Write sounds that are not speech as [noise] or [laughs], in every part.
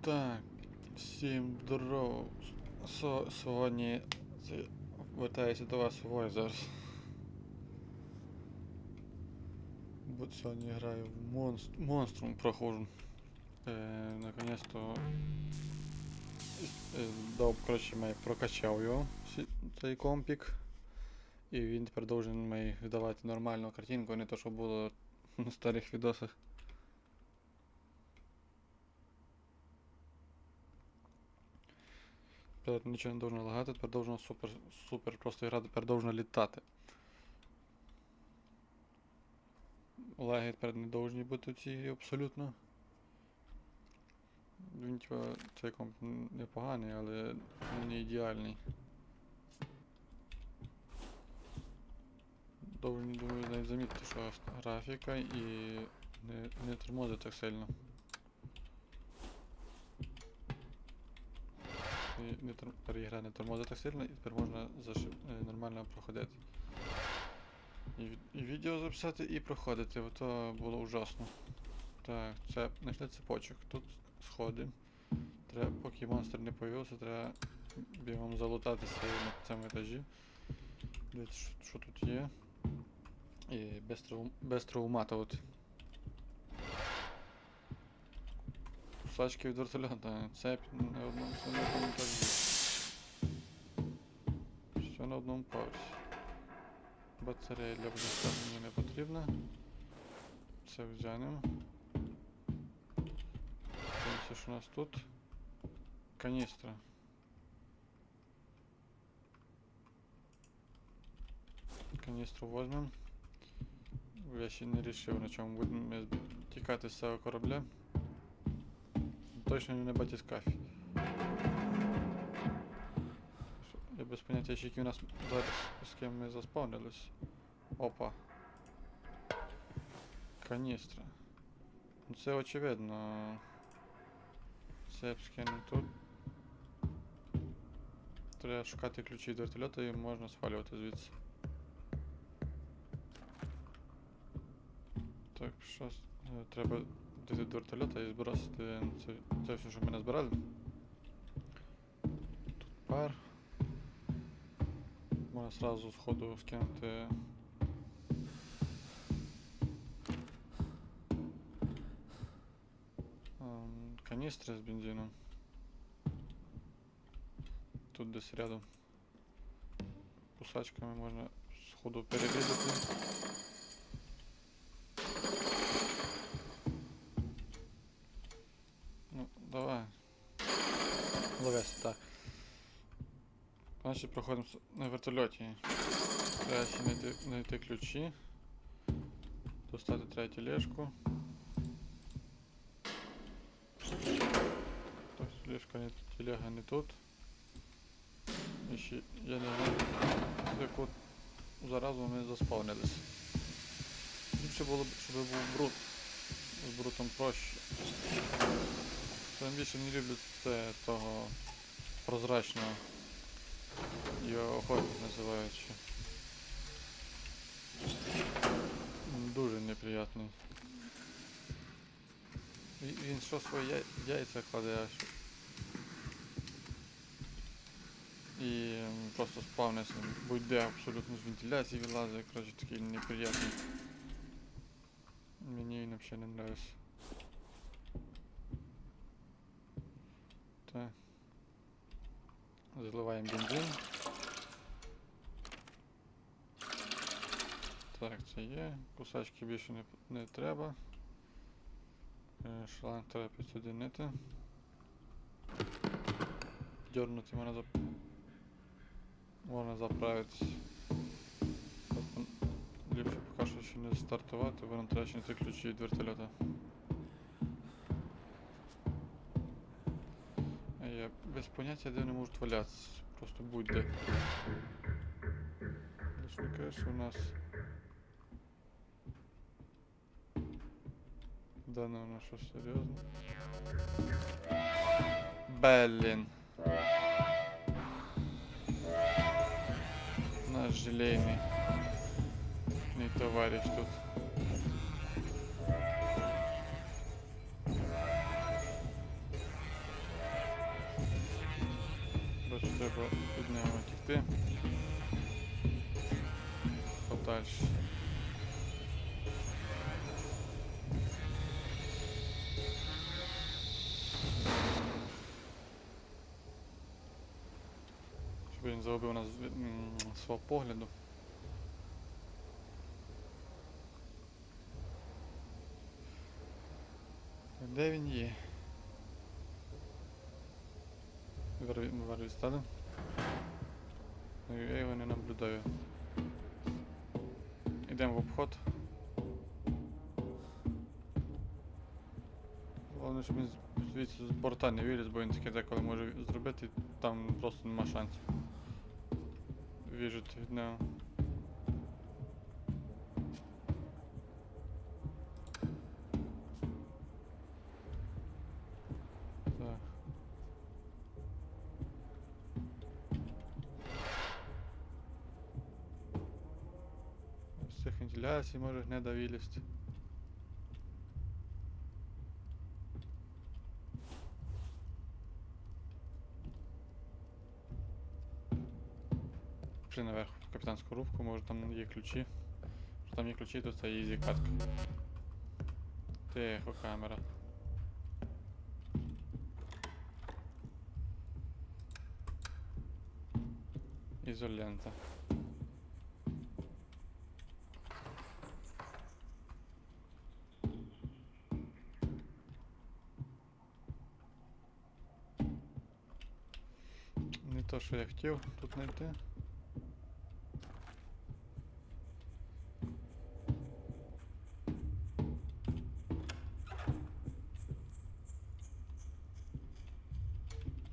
Так, всім здоров. Со, сьогодні це, вертаюся до вас в зараз. Бо сьогодні граю в монст, монструм проходжу. Е, наконец-то е, дав, коротше, май прокачав його, сі- цей компік. І він тепер должен май видавати нормальну картинку, а не то, що було [laughs] на старих відосах. Тепер нічого не должно лагати, тепер должно супер, супер просто грати, тепер должно літати. Лаги тепер не должні бути ці абсолютно. Він типа цей комп непоганий, але не ідеальний. Доволі думаю навіть замітити, що графіка і не, не тормозить так сильно. Не тепер не тормозить так сильно, і тепер можна заши- е, нормально проходити. І, і відео записати, і проходити, бо то було ужасно. Так, це знайшли цепочок. Тут сходи. Треба, поки монстр не появився, треба бігом залутатися на цьому етажі. Дивіться, що, що тут є. І без, травм, без травматувати. Кусачки від вертольота, цепь на одному, все на одному етажі. Все на одному поверсі. Батарея для блінка мені не потрібна. Це взянемо. Дивимося, що у нас тут. Каністра. Каністру возьмемо. Я ще не рішив, на чому будемо ми тікати з цього корабля. Точно не на батіскафі. Що- Я без поняття, ще які у нас зараз з ким ми заспавнились. Опа. Каністра. Ну це очевидно. Це скину тут. Треба шукати ключі від вертольота і можна свалювати звідси. Так, що с- е, треба дійти до вертольота і збирати це, це все, що ми назбирали. Тут пар. Можна сразу з ходу скинути. ем, Каністри з бензином. Тут десь рядом. Кусачками можна з ходу перерізати. Значить, проходимо на вертольоті. Треба ще знайти, знайти ключі. Достати треба тележку. Тележка не телега не тут. І ще я не знаю, яку заразу ми заспавнились. Ліпше було б, щоб був брут. З брутом проще. Саме більше не люблю це того прозрачного. Його охотник називають ще. Дуже неприятний. Він що свої яй- яйця кладе аж. І просто спавниться. Будь-де абсолютно з вентиляції вилазить, коротше такий неприятний. Мені він взагалі не нравится. Так. Заливаємо бензин. Так, це є. Кусачки більше не, не треба. Е, Шланг треба підсоединити. Дернути можна зап... Можна заправити. Ліпше поки що ще не стартувати, бо нам треба ще знайти ключі від вертольота. Без поняття де вони можуть валятися. Просто будь-де. Лиш не кажеш, що у нас. Да, ну, ну що серйозно. Блін. Наш желейний. Мій товариш тут. Тож треба від нього тікти подальше. Щоб він загубив нас свого погляду. Де він є? Варвістади? Ну, я його не наблюдаю. Йдемо в обход. Головне, щоб він з- звідси з борта не виліз, бо він таке деколи може зробити, там просто нема шансів. Віжити від нього. З цих вентиляцій може гнеда вилізти. Пішли наверх в капітанську рубку, може там є ключі. Якщо там є ключі, то це ізі катка. Тихо, камера. Ізолента. Не то, що я хотів тут знайти.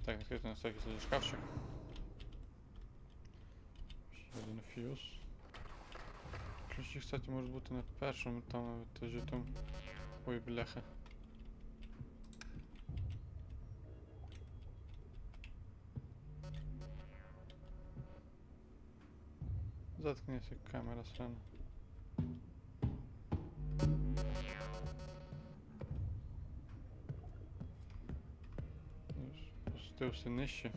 Так, відкрити на всякий случай шкафчик. Ще один фьюз. Ключі, кстати, можуть бути на першому там етажі там. Ой, бляха. Заткнися, камера срана. Спустився нижче.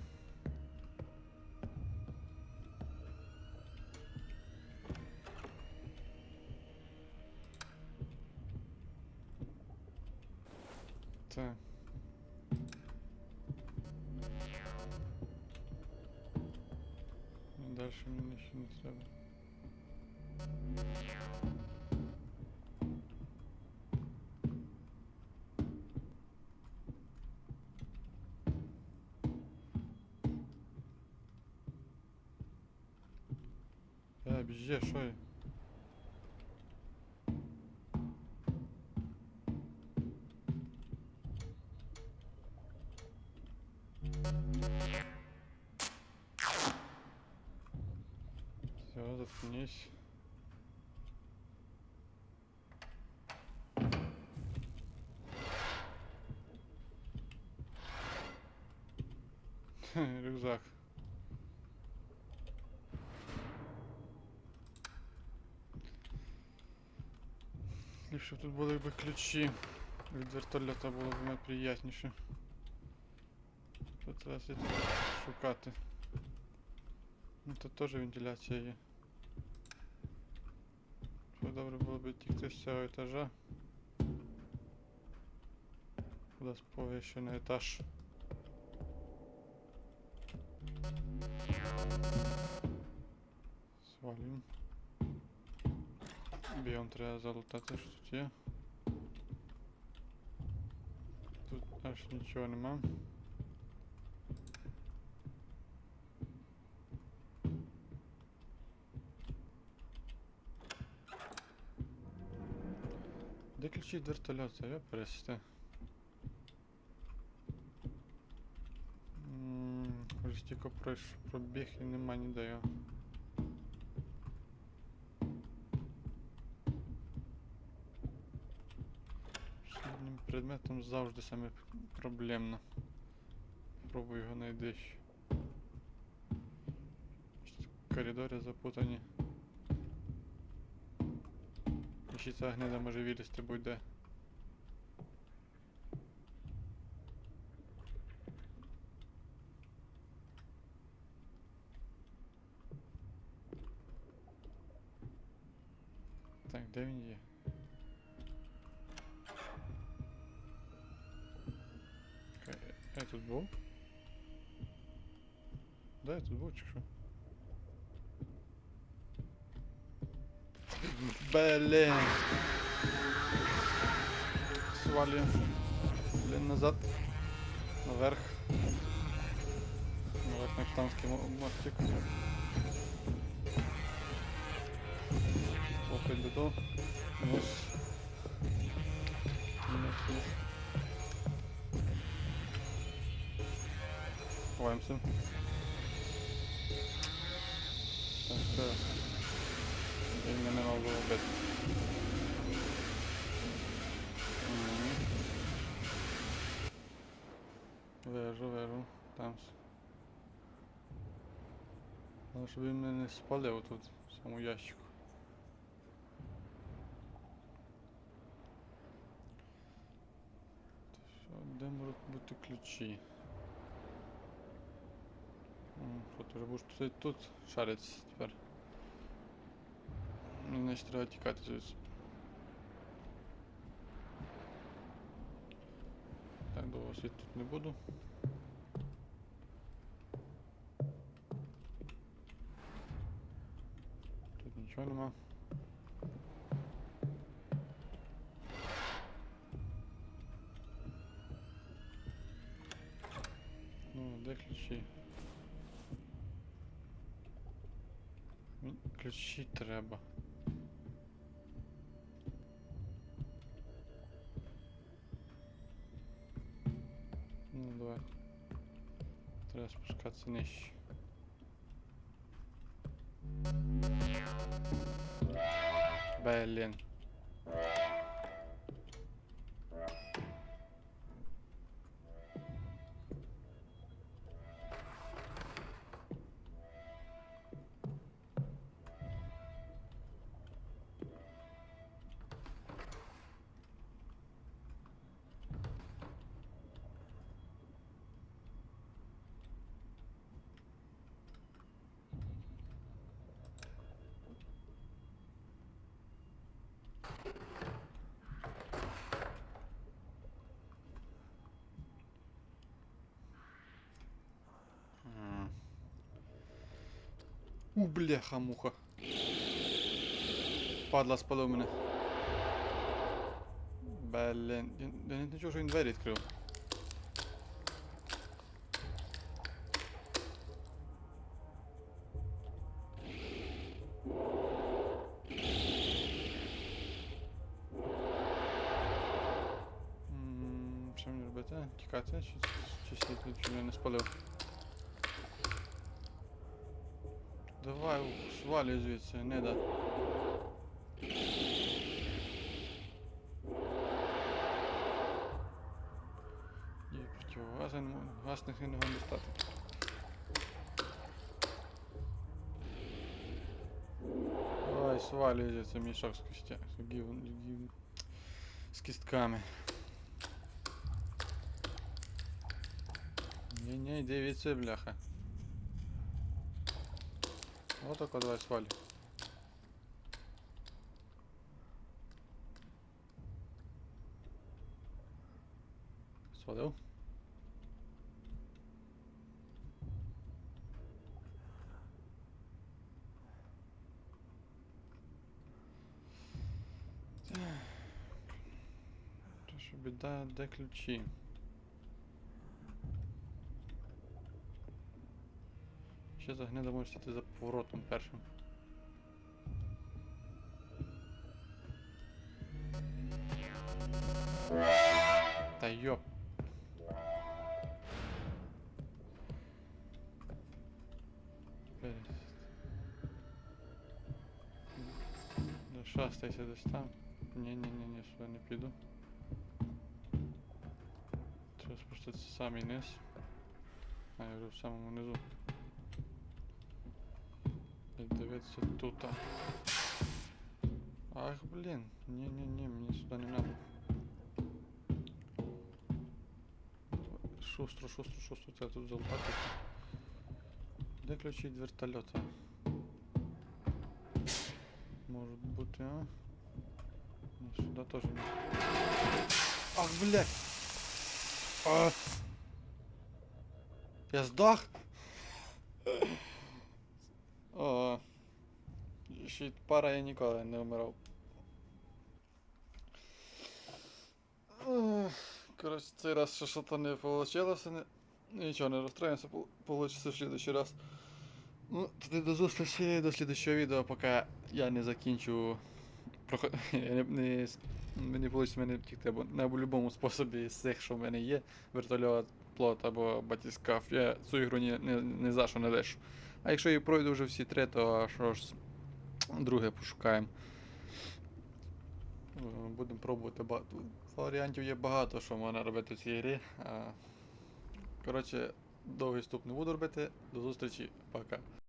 Біжи, що я? Все, заткнись. [laughs] Рюкзак. Ліпше б тут були б ключі. Від вертольота було б найприятніше. Що треба сидіти шукати. Ну тут теж вентиляція є. Що добре було б тікти з цього етажа. Кудись повище на етаж. Свалим. Біом треба залутати, що тут є. Тут аж нічого нема. Де ключі від вертольота? Я пересте. Ось тільки пройш- пробіг і нема ніде його. предметом завжди саме проблемно. Пробуй його знайди. Коридори запутані. І ще ця гнида може вилізти будь-де. Так, де він є? був? Да, я тут був чи що? Блін. Свалюємо. Блін, назад. Наверх. Наверх на капітанський мо- мостик. Опять бетон. Вниз. Вниз, Ховаємося. Так, все. Він мене мав було вбити. Мгм. Вижу, вижу. Там. с- Але щоб він мене не спалив тут, в самому ящику. Що, де можуть бути ключі? М, Що ти вже будеш тут, тут шаритися тепер? Ну, значить треба тікати звідси. Так, довго сидіти тут не буду. Тут нічого нема. Ключі треба. Ну, давай. Треба спускатися нижче. Блін. У, бляха-муха. Падла спалив мене. Блін. Я, я не чув, що він двері відкрив. М, Що мені робити? Тікати? Чи, чи сидіти, чи мене не спалив? Давай, у- свалюй звідси, не да. І противогази не можу, гасних не можу достати. Давай, свалюй звідси мішок з кістя, з гів, гів, з кістками. Ні-ні, йди відси, бляха. Вот так давай сваль. Свалил? Біда, де ключі? Ще загнида може сидіти за поворотом першим. Та йоп. Блін. Ну, шастайся десь там. Ні-ні-ні, сюди не піду. Треба спуститися в самий низ. А я вже в самому низу. І дивитися тут. Ах, блін. Ні-ні-ні, мені сюди не надо. Шустро, шустро, шустро, треба тут залутати. Де ключі від вертольота? Може бути, а? Ні, сюди теж не. Ах, блядь! А! Я здох. Й пара я ніколи не вмирав. Коротше, цей раз ще що-то не вийшло, не... нічого не розстроїмося, вийде в следующий раз. Ну, тоді до зустрічі, до слідчого відео, поки я не закінчу. Проход... [laughs] Не, не, мені вийде мене втікти, бо на будь-якому способі з цих, що в мене є, вертольот, плот або батіскаф, я цю ігру ні, не, не за що не лишу. А якщо я пройду вже всі три, то що ж, друге пошукаємо. Е, Будемо пробувати багато. Варіантів є багато, що можна робити в цій грі. Коротше, довгий ступ не буду робити. До зустрічі, пока.